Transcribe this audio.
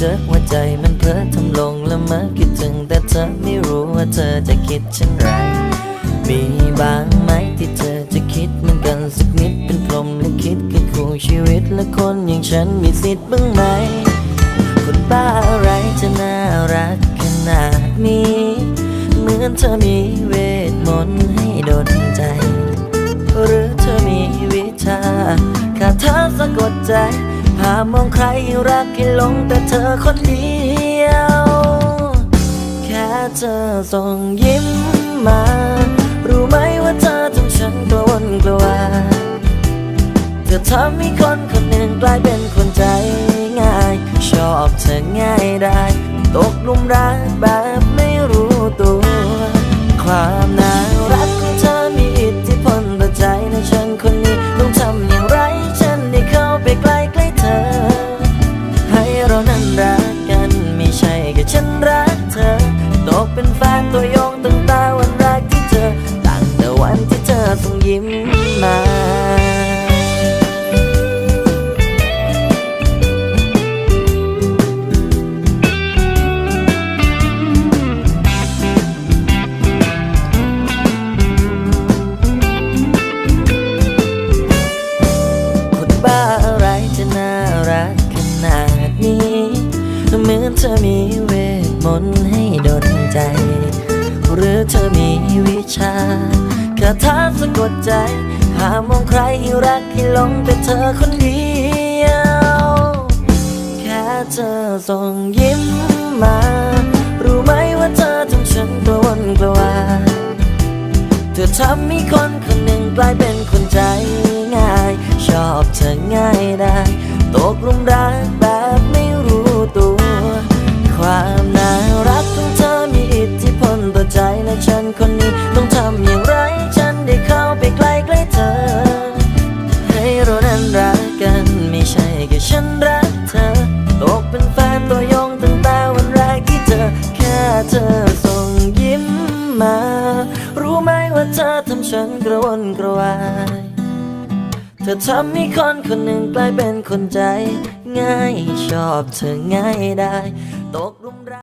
เจอหัวใจมันเพ้อทำลงละเมอคิดถึงแต่เธอไม่รู้ว่าเธอจะคิดเช่นไร มีบางไหมที่เธอจะคิดเหมือนกันสักนิดเป็นพรหมลิขิตคือคู่ชีวิตและคนอย่างฉันมีสิทธิ์บ้างไหม คนบ้าอะไรจะน่ารักขนาดนี้ เหมือนเธอมีเวทมนต์ให้โดนใจ หรือเธอมีวิชาคาถาสะกดใจ หามองใครรักให้หลงแต่เธอคนเดียว แค่เธอส่งยิ้มมา รู้ไหมว่าเธอทำฉันกระวนกระวายเธอทำให้คนคนหนึ่งกลายเป็นคนใจง่าย ชอบเธอง่ายได้ ตกหลุมรักแบบ ตกเป็นแฟนตัวยงตั้งแต่วันแรกที่เจอตั้งแต่วันที่เธอส่งยิ้มมาคนบ้าอะไรจะน่ารักขนาดนี้เหมือนเธอมีเวทมนต์ ห้ดนใจหรือเธอมีวิชาคาถาสะกดใจ หามองใครให้รักให้หลงแต่เธอคนเดียว แค่เธอส่งยิ้มมา รู้ไหมว่าเธอทำฉันกระวนกระวาย เธอทำให้คนคนหนึ่งกลายเป็น เธอทำฉันกระวนกระวาย เธอทำให้คนคนหนึ่งกลายเป็นคนใจ ง่ายชอบเธอง่ายได้ ตกหลุมรัก